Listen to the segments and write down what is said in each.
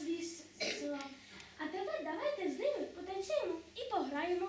розвісила. А тепер давайте з ними потанцюємо і пограємо.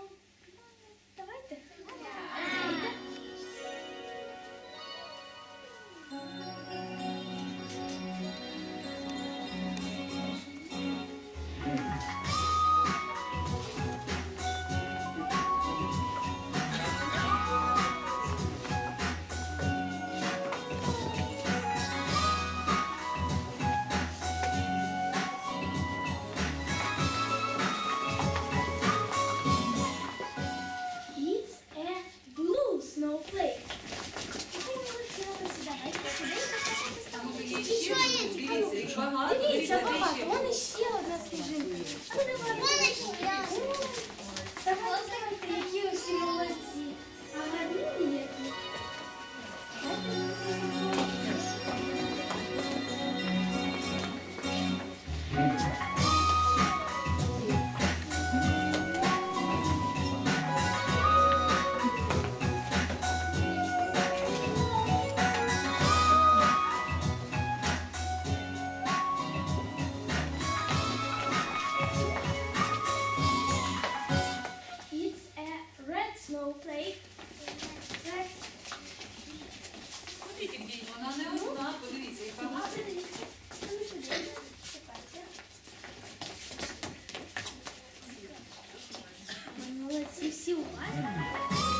喜欢。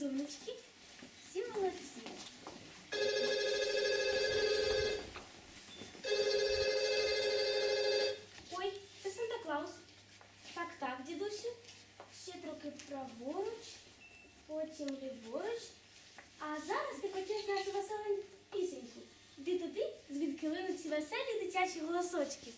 розумнички, всі молодці. Ой, це Санта Клаус. Так, так, дідусю. Ще трохи праворуч, потім ліворуч. А зараз ти хочеш нашу веселу пісеньку. Іди туди, звідки линуть ці веселі дитячі голосочки.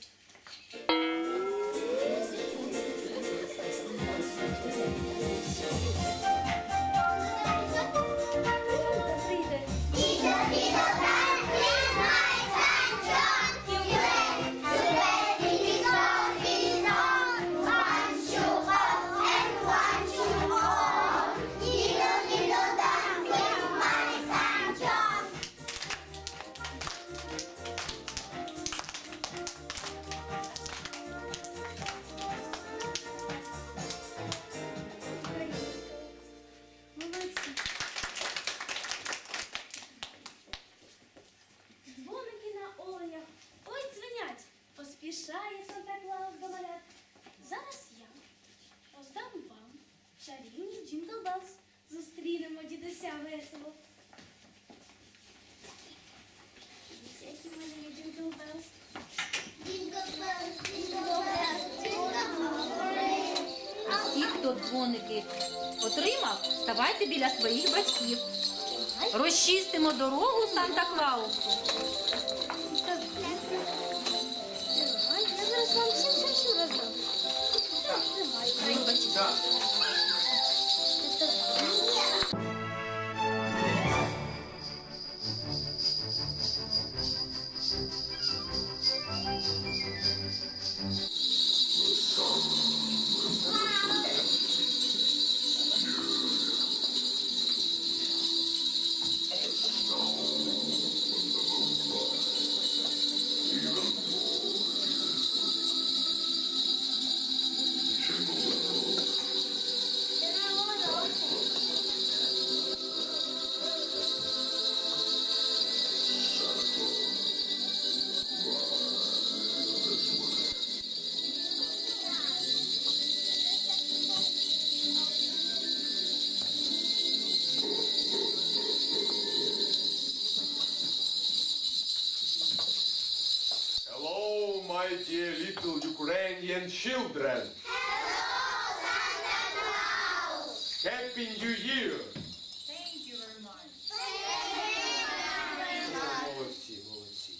дзвоники отримав, вставайте біля своїх батьків. Розчистимо дорогу Санта Клаусу. Я зараз вам всім все роздам. Little Ukrainian children. Happy New Year! Thank you very much. Молодці, молодці.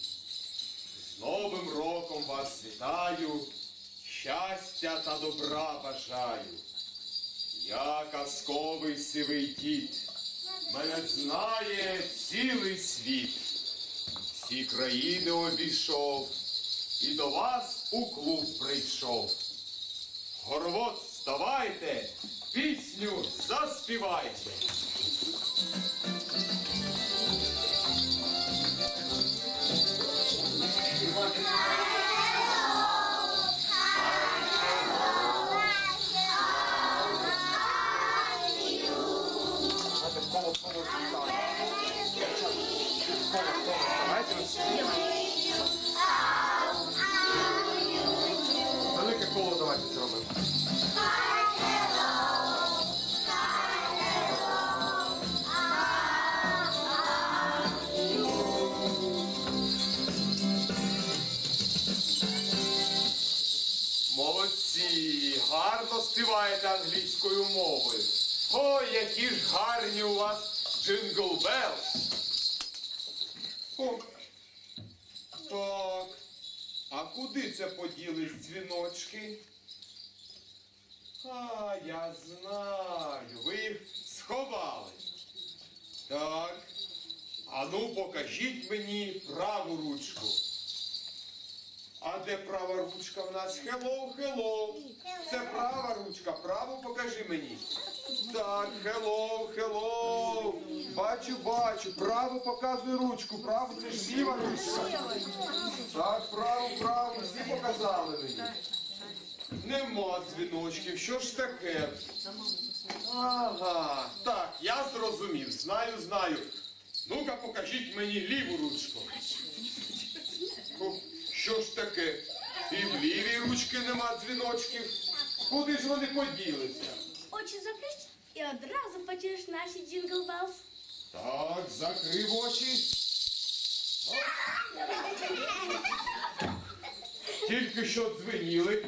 З Новим роком вас вітаю, щастя та добра бажаю. Я казковий сивий дід, мене знає цілий світ. Всі країни обійшов і до вас у клуб прийшов. Горвот, вставайте, пісню заспівайте. Велике співаєте англійською мовою. О, які ж гарні у вас джингл белс. О, так. А куди це поділись дзвіночки? А, я знаю, ви їх сховали. Так. А ну покажіть мені праву ручку. А де права ручка в нас? Hello, hello. Це права ручка. Праву покажи мені. Так, hello, hello. Бачу, бачу. Праву показує ручку. Праву це ж ліва ручка. Так, праву, праву. Всі показали мені. Нема дзвіночків. Що ж таке? Ага. Так, я зрозумів. Знаю, знаю. Ну-ка покажіть мені ліву ручку. Що ж таке? І в лівій ручки нема дзвіночків. Куди ж вони поділися? Очі заплющ і одразу почуєш наші джингл белс. Так, закрив очі. Тільки що дзвеніли,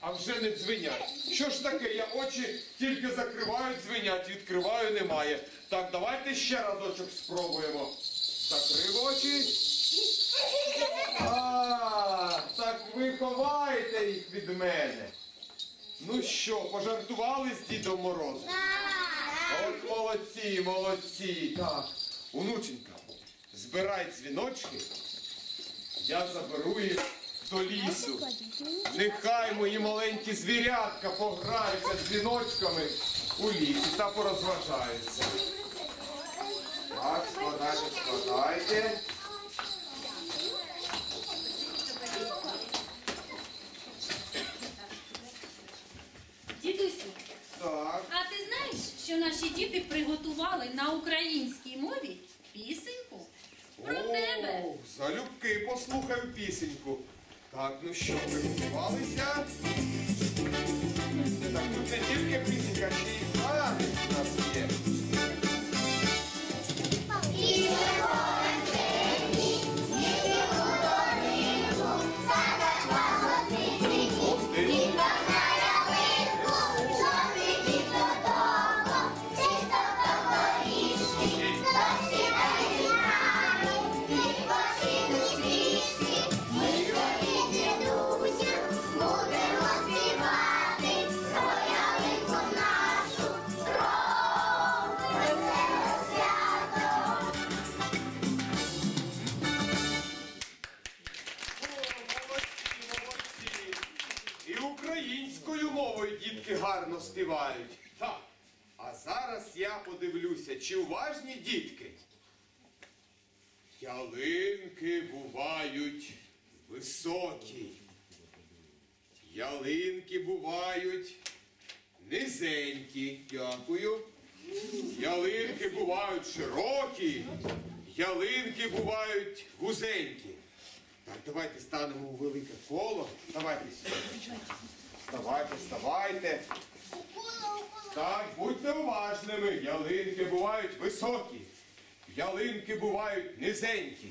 а вже не дзвенять. Що ж таке? Я очі тільки закриваю, дзвенять, відкриваю, немає. Так, давайте ще разочок спробуємо. Закрив очі. А, ви ховаєте їх від мене. Ну що, пожартували з Дідом Морозом? От молодці, молодці. Так, онученька, збирай дзвіночки, я заберу їх до лісу. Нехай мої маленькі звірятка пограються дзвіночками у лісі та порозважаються. Так, складайте, складайте. Дідусю, Так. а ти знаєш, що наші діти приготували на українській мові пісеньку про тебе? О, залюбки послухаю пісеньку. Так, ну що, приготувалися? Так тут не тільки пісенька, ще й танець у нас є. Чи уважні дітки. Ялинки бувають високі. Ялинки бувають низенькі. Дякую. Ялинки бувають широкі. Ялинки бувають вузенькі. Так, давайте станемо у велике коло. Давайте сюди. Вставайте, вставайте. Так, будьте уважними. Ялинки бувають високі. Ялинки бувають низенькі.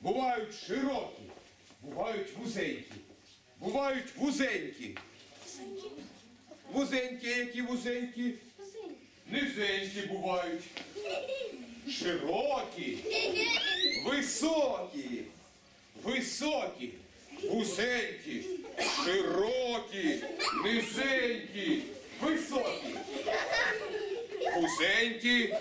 Бувають широкі. Бувають вузенькі. бувають вузенькі. Вузенькі, які вузенькі? Низенькі бувають. Широкі, високі, високі, вузенькі, широкі, низенькі, високі. Вузенькі,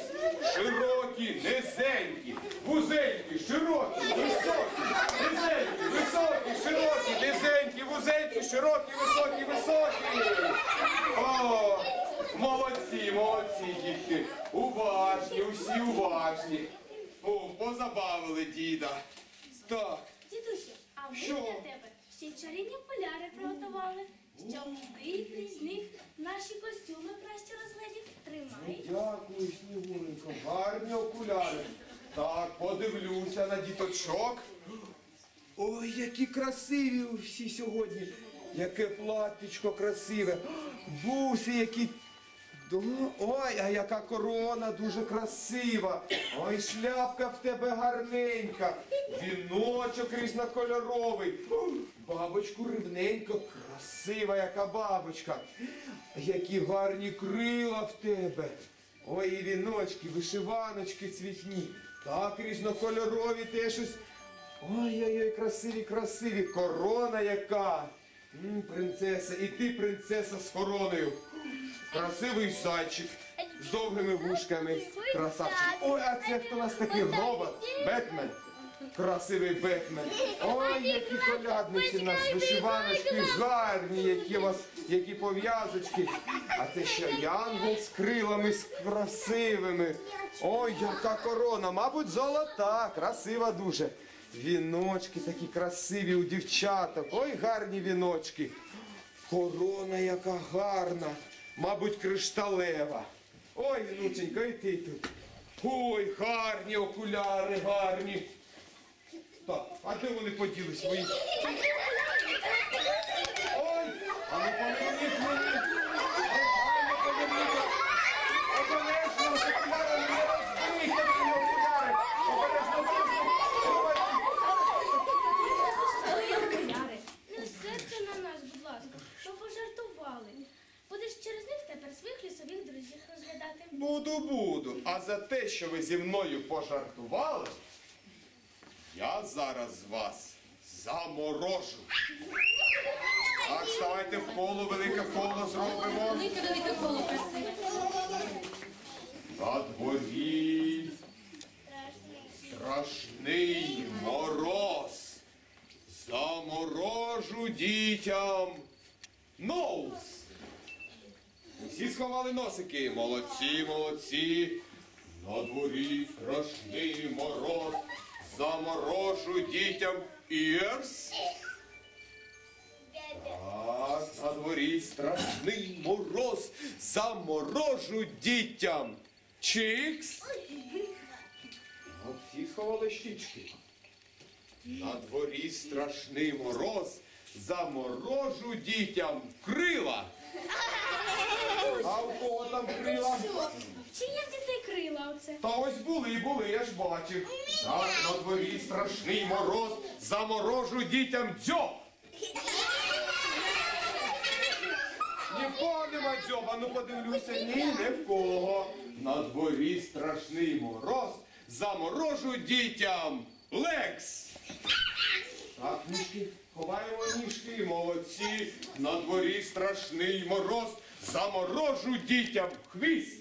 широкі, низенькі, вузенькі, широкі, високі, низенькі, високі, широкі, низенькі, вузенькі, широкі, високі, високі. О, молодці, молодці, дітки. Уважні, усі уважні. О, позабавили діда. Так, Дідусю, а ми Що? для тебе всі чарівні поляри приготували, щоб ти крізь них наші костюми краще розглядів. Тримай. Дякую, Снігуренько. Гарні окуляри. Так, подивлюся на діточок. Ой, які красиві всі сьогодні. Яке платтячко красиве. Буси, які. Ой, а яка корона дуже красива. Ой, шляпка в тебе гарненька. Віночок різнокольоровий. Бабочку рівненько, красива яка бабочка. Які гарні крила в тебе. Ой, і віночки, вишиваночки цвітні. Так різнокольорові теж ось. Ой-ой-ой, красиві, красиві. Корона яка. М, принцеса, і ти принцеса з короною. Красивий зайчик з довгими вушками. Красавчик. Ой, а це хто у нас такий робот? Бетмен. Красивий Бетмен. Ой, які колядниці у нас, вишиваночки гарні, які у вас, які пов'язочки. А це ще янгол з крилами з красивими. Ой, яка корона, мабуть, золота, красива дуже. Віночки такі красиві у дівчаток. Ой, гарні віночки. Корона яка гарна, мабуть, кришталева. Ой, внученька, і ти тут. Ой, гарні окуляри, гарні. Так, а де вони поділися свої? Ой, а ну поверніть мені. Ой, поверніть. Обережно, з окулярами не розбийте мені окуляри. Обережно, обережно. Ой, окуляри. Не серце на нас, будь ласка, що пожартували. Будеш через них тепер своїх лісових друзів розглядати. Буду, буду. А за те, що ви зі мною пожартували, я зараз вас заморожу. Так, ставайте в коло, велике коло зробимо. Велике велике коло красиве. На дворі страшний мороз. Заморожу дітям нос. Усі сховали носики. Молодці, молодці. На дворі страшний мороз. Заморожу дітям ірс. Так, на дворі страшний мороз. Заморожу дітям. Чикс. Всі сховали щічки. На дворі страшний мороз. Заморожу дітям крила. А у кого там крила? Чи є в дітей крила оце? Та ось були, були, я ж бачив. Так, на дворі страшний мороз. Заморожу дітям дзьоб. Ні в кого нема дзьоба, ну подивлюся, ні, не в кого. На дворі страшний мороз. Заморожу дітям лекс. Так, ніжки, ховаємо ніжки, молодці. На дворі страшний мороз. Заморожу дітям хвіст.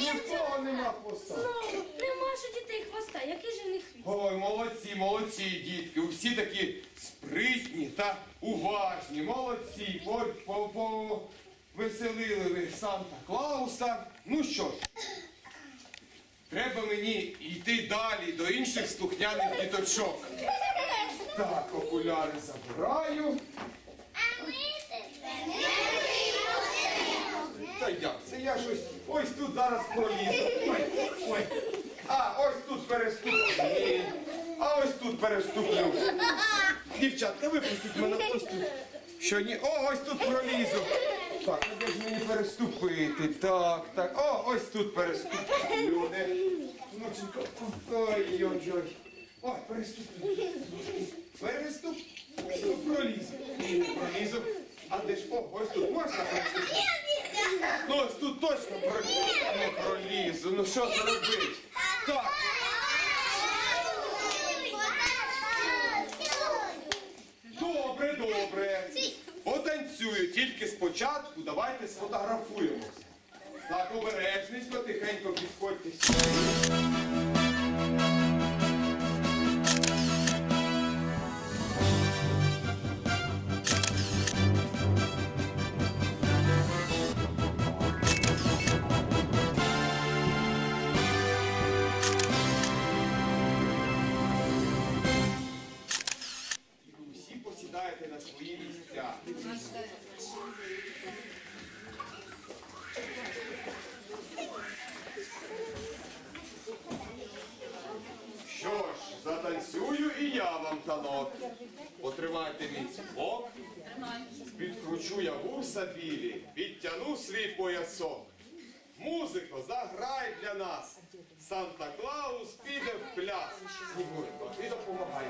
Ні в кого нема хвоста. Ну, нема ж у дітей хвоста, який же в них хвіст? Ой, молодці, молодці, дітки. Усі такі спритні та уважні. Молодці. По, по веселили ви Санта Клауса. Ну що ж, треба мені йти далі до інших слухняних діточок. Так, окуляри забираю. А ми тебе не випустимо. Та як? Це я щось ось тут зараз пролізу. Ой, ой. А, ось тут переступлю. Ні. А ось тут переступлю. Дівчатка, випустіть мене ось тут. Що ні? О, ось тут пролізу. Так, а де ж мені переступити? Так, так. О, ось тут переступлю. Де? Внученько. Ой-ой-ой. Ой, переступлю. Переступ. пролізу. А де ж о, ось тут можна пролізти? Ну ось тут точно пролізу. Не пролізу. Ну що зробити? Так, добре, добре. Потанцюю, тільки спочатку давайте сфотографуємося. Так, обережненько, тихенько підходьте танок. Потримайте мій ціпок, підкручу я вуса білі, підтяну свій поясок. Музико, заграй для нас. Санта Клаус піде в пляс. Снігурко, ти допомагай.